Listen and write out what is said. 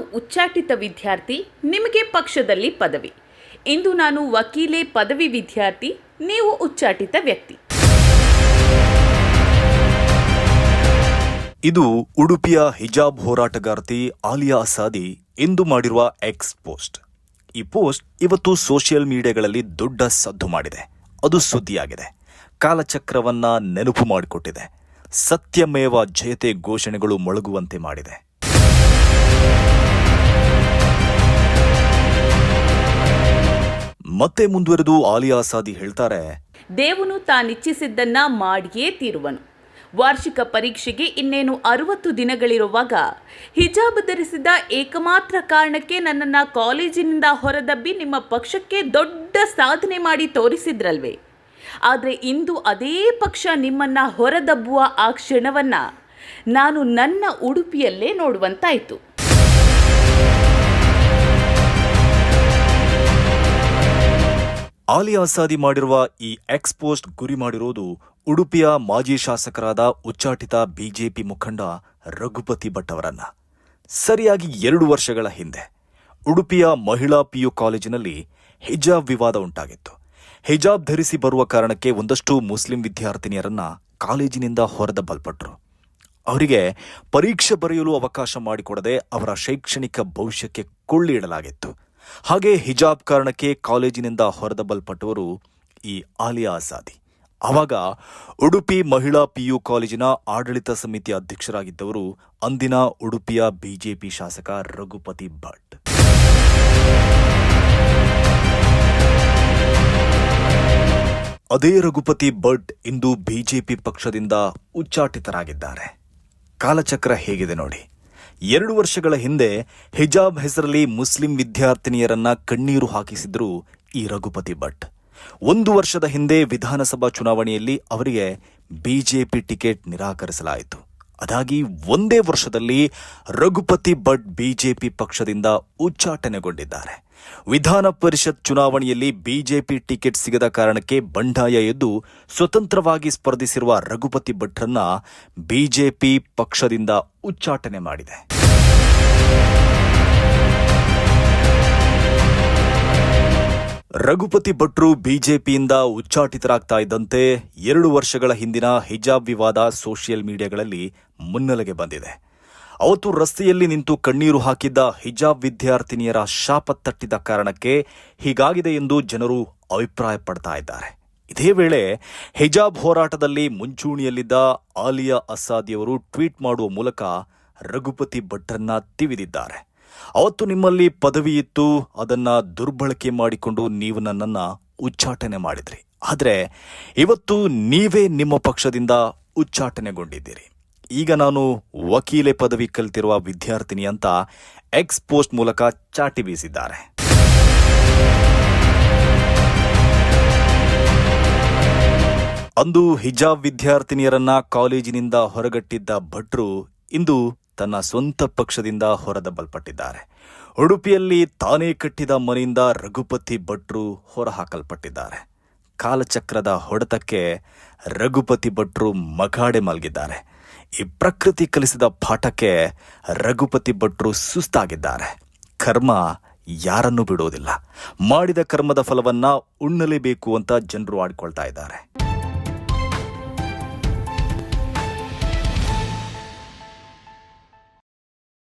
ಉಚ್ಚಾಟಿತ ವಿದ್ಯಾರ್ಥಿ, ನಿಮಗೆ ಪಕ್ಷದಲ್ಲಿ ಪದವಿ. ಇಂದು ನಾನು ವಕೀಲೆ, ಪದವಿ ವಿದ್ಯಾರ್ಥಿ, ನೀವು ಉಚ್ಚಾಟಿತ ವ್ಯಕ್ತಿ. ಇದು ಉಡುಪಿಯ ಹಿಜಾಬ್ ಹೋರಾಟಗಾರ್ತಿ ಆಲಿಯಾ ಅಸಾದಿ ಇಂದು ಮಾಡಿರುವ ಎಕ್ಸ್ ಪೋಸ್ಟ್. ಈ ಪೋಸ್ಟ್ ಇವತ್ತು ಸೋಷಿಯಲ್ ಮೀಡಿಯಾಗಳಲ್ಲಿ ದೊಡ್ಡ ಸದ್ದು ಮಾಡಿದೆ. ಅದು ಸುದ್ದಿಯಾಗಿದೆ. ಕಾಲಚಕ್ರವನ್ನ ನೆನಪು ಮಾಡಿಕೊಟ್ಟಿದೆ. ಸತ್ಯಮೇವ ಜಯತೆ ಘೋಷಣೆಗಳು ಮೊಳಗುವಂತೆ ಮಾಡಿದೆ. ಮತ್ತೆ ಮುಂದುವರೆದು ಆಲಿಯಾ ಸಾದಿ ಹೇಳ್ತಾರೆ, ದೇವನು ತಾನಿಚ್ಛಿಸಿದ್ದನ್ನ ಮಾಡಿಯೇ ತೀರುವನು. ವಾರ್ಷಿಕ ಪರೀಕ್ಷೆಗೆ ಇನ್ನೇನು ಅರವತ್ತು ದಿನಗಳಿರುವಾಗ ಹಿಜಾಬ್ ಧರಿಸಿದ ಏಕಮಾತ್ರ ಕಾರಣಕ್ಕೆ ನನ್ನನ್ನು ಕಾಲೇಜಿನಿಂದ ಹೊರದಬ್ಬಿ ನಿಮ್ಮ ಪಕ್ಷಕ್ಕೆ ದೊಡ್ಡ ಸಾಧನೆ ಮಾಡಿ ತೋರಿಸಿದ್ರಲ್ವೇ. ಆದರೆ ಇಂದು ಅದೇ ಪಕ್ಷ ನಿಮ್ಮನ್ನು ಹೊರದಬ್ಬುವ ಆ ಕ್ಷಣವನ್ನು ನಾನು ನನ್ನ ಉಡುಪಿಯಲ್ಲೇ ನೋಡುವಂತಾಯಿತು. ಆಲಿಯಾ ಅಸಾದಿ ಮಾಡಿರುವ ಈ ಎಕ್ಸ್ಪೋಸ್ಟ್ ಗುರಿ ಮಾಡಿರುವುದು ಉಡುಪಿಯ ಮಾಜಿ ಶಾಸಕರಾದ ಉಚ್ಚಾಟಿತ ಬಿಜೆಪಿ ಮುಖಂಡ ರಘುಪತಿ ಭಟ್ ಅವರನ್ನ. ಸರಿಯಾಗಿ ಎರಡು ವರ್ಷಗಳ ಹಿಂದೆ ಉಡುಪಿಯ ಮಹಿಳಾ ಪಿಯು ಕಾಲೇಜಿನಲ್ಲಿ ಹಿಜಾಬ್ ವಿವಾದ ಉಂಟಾಗಿತ್ತು. ಹಿಜಾಬ್ ಧರಿಸಿ ಬರುವ ಕಾರಣಕ್ಕೆ ಒಂದಷ್ಟು ಮುಸ್ಲಿಂ ವಿದ್ಯಾರ್ಥಿನಿಯರನ್ನ ಕಾಲೇಜಿನಿಂದ ಹೊರದಬ್ಬಲ್ಪಟ್ರು. ಅವರಿಗೆ ಪರೀಕ್ಷೆ ಬರೆಯಲು ಅವಕಾಶ ಮಾಡಿಕೊಡದೆ ಅವರ ಶೈಕ್ಷಣಿಕ ಭವಿಷ್ಯಕ್ಕೆ ಕೊಳ್ಳಿ ಇಡಲಾಗಿತ್ತು. ಹಾಗೆ ಹಿಜಾಬ್ ಕಾರಣಕ್ಕೆ ಕಾಲೇಜಿನಿಂದ ಹೊರದಬ್ಬಲ್ಪಟ್ಟವರು ಈ ಆಲಿಯಾ ಆಜಾದಿ. ಆವಾಗ ಉಡುಪಿ ಮಹಿಳಾ ಪಿಯು ಕಾಲೇಜಿನ ಆಡಳಿತ ಸಮಿತಿ ಅಧ್ಯಕ್ಷರಾಗಿದ್ದವರು ಅಂದಿನ ಉಡುಪಿಯ ಬಿಜೆಪಿ ಶಾಸಕ ರಘುಪತಿ ಭಟ್. ಅದೇ ರಘುಪತಿ ಭಟ್ ಇಂದು ಬಿಜೆಪಿ ಪಕ್ಷದಿಂದ ಉಚ್ಚಾಟಿತರಾಗಿದ್ದಾರೆ. ಕಾಲಚಕ್ರ ಹೇಗಿದೆ ನೋಡಿ. ಎರಡು ವರ್ಷಗಳ ಹಿಂದೆ ಹಿಜಾಬ್ ಹೆಸರಲ್ಲಿ ಮುಸ್ಲಿಂ ವಿದ್ಯಾರ್ಥಿನಿಯರನ್ನ ಕಣ್ಣೀರು ಹಾಕಿಸಿದ್ರು ಈ ರಘುಪತಿ ಭಟ್. ಒಂದು ವರ್ಷದ ಹಿಂದೆ ವಿಧಾನಸಭಾ ಚುನಾವಣೆಯಲ್ಲಿ ಅವರಿಗೆ ಬಿಜೆಪಿ ಟಿಕೆಟ್ ನಿರಾಕರಿಸಲಾಯಿತು. ಅದಾಗಿ ಒಂದೇ ವರ್ಷದಲ್ಲಿ ರಘುಪತಿ ಭಟ್ ಬಿಜೆಪಿ ಪಕ್ಷದಿಂದ ಉಚ್ಚಾಟನೆಗೊಂಡಿದ್ದಾರೆ. ವಿಧಾನ ಪರಿಷತ್ ಚುನಾವಣೆಯಲ್ಲಿ ಬಿಜೆಪಿ ಟಿಕೆಟ್ ಸಿಗದ ಕಾರಣಕ್ಕೆ ಬಂಡಾಯ ಎದ್ದು ಸ್ವತಂತ್ರವಾಗಿ ಸ್ಪರ್ಧಿಸಿರುವ ರಘುಪತಿ ಭಟ್ರನ್ನ ಬಿಜೆಪಿ ಪಕ್ಷದಿಂದ ಉಚ್ಚಾಟನೆ ಮಾಡಿದೆ. ರಘುಪತಿ ಭಟ್ರು ಬಿಜೆಪಿಯಿಂದ ಉಚ್ಚಾಟಿತರಾಗ್ತಾ ಇದ್ದಂತೆ ಎರಡು ವರ್ಷಗಳ ಹಿಂದಿನ ಹಿಜಾಬ್ ವಿವಾದ ಸೋಷಿಯಲ್ ಮೀಡಿಯಾಗಳಲ್ಲಿ ಮುನ್ನೆಲೆಗೆ ಬಂದಿದೆ. ಅವತ್ತು ರಸ್ತೆಯಲ್ಲಿ ನಿಂತು ಕಣ್ಣೀರು ಹಾಕಿದ್ದ ಹಿಜಾಬ್ ವಿದ್ಯಾರ್ಥಿನಿಯರ ಶಾಪ ತಟ್ಟಿದ ಕಾರಣಕ್ಕೆ ಹೀಗಾಗಿದೆ ಎಂದು ಜನರು ಅಭಿಪ್ರಾಯ ಪಡ್ತಾ ಇದ್ದಾರೆ. ಇದೇ ವೇಳೆ ಹಿಜಾಬ್ ಹೋರಾಟದಲ್ಲಿ ಮುಂಚೂಣಿಯಲ್ಲಿದ್ದ ಆಲಿಯಾ ಅಸಾದಿಯವರು ಟ್ವೀಟ್ ಮಾಡುವ ಮೂಲಕ ರಘುಪತಿ ಭಟ್ರನ್ನ ತಿವಿದಿದ್ದಾರೆ. ಅವತ್ತು ನಿಮ್ಮಲ್ಲಿ ಪದವಿ ಇತ್ತು, ಅದನ್ನ ದುರ್ಬಳಕೆ ಮಾಡಿಕೊಂಡು ನೀವು ನನ್ನನ್ನ ಉಚ್ಚಾಟನೆ ಮಾಡಿದ್ರಿ. ಆದರೆ ಇವತ್ತು ನೀವೇ ನಿಮ್ಮ ಪಕ್ಷದಿಂದ ಉಚ್ಚಾಟನೆಗೊಂಡಿದ್ದೀರಿ. ಈಗ ನಾನು ವಕೀಲೆ ಪದವಿ ಕಲಿತಿರುವ ವಿದ್ಯಾರ್ಥಿನಿ ಅಂತ ಎಕ್ಸ್ ಪೋಸ್ಟ್ ಮೂಲಕ ಚಾಟಿ ಬೀಸಿದ್ದಾರೆ. ಅಂದು ಹಿಜಾಬ್ ವಿದ್ಯಾರ್ಥಿನಿಯರನ್ನ ಕಾಲೇಜಿನಿಂದ ಹೊರಗಟ್ಟಿದ್ದ ಭಟ್ರು ಇಂದು ತನ್ನ ಸ್ವಂತ ಪಕ್ಷದಿಂದ ಹೊರದಬ್ಬಲ್ಪಟ್ಟಿದ್ದಾರೆ. ಉಡುಪಿಯಲ್ಲಿ ತಾನೇ ಕಟ್ಟಿದ ಮನೆಯಿಂದ ರಘುಪತಿ ಭಟ್ರು ಹೊರಹಾಕಲ್ಪಟ್ಟಿದ್ದಾರೆ. ಕಾಲಚಕ್ರದ ಹೊಡೆತಕ್ಕೆ ರಘುಪತಿ ಭಟ್ರು ಮಗಾಡೆ ಮಲಗಿದ್ದಾರೆ. ಈ ಪ್ರಕೃತಿ ಕಲಿಸಿದ ಪಾಠಕ್ಕೆ ರಘುಪತಿ ಭಟ್ರು ಸುಸ್ತಾಗಿದ್ದಾರೆ. ಕರ್ಮ ಯಾರನ್ನೂ ಬಿಡೋದಿಲ್ಲ ಮಾಡಿದ ಕರ್ಮದ ಫಲವನ್ನ ಉಣ್ಣಲೇಬೇಕು ಅಂತ ಜನರು ಆಡ್ಕೊಳ್ತಾ ಇದ್ದಾರೆ.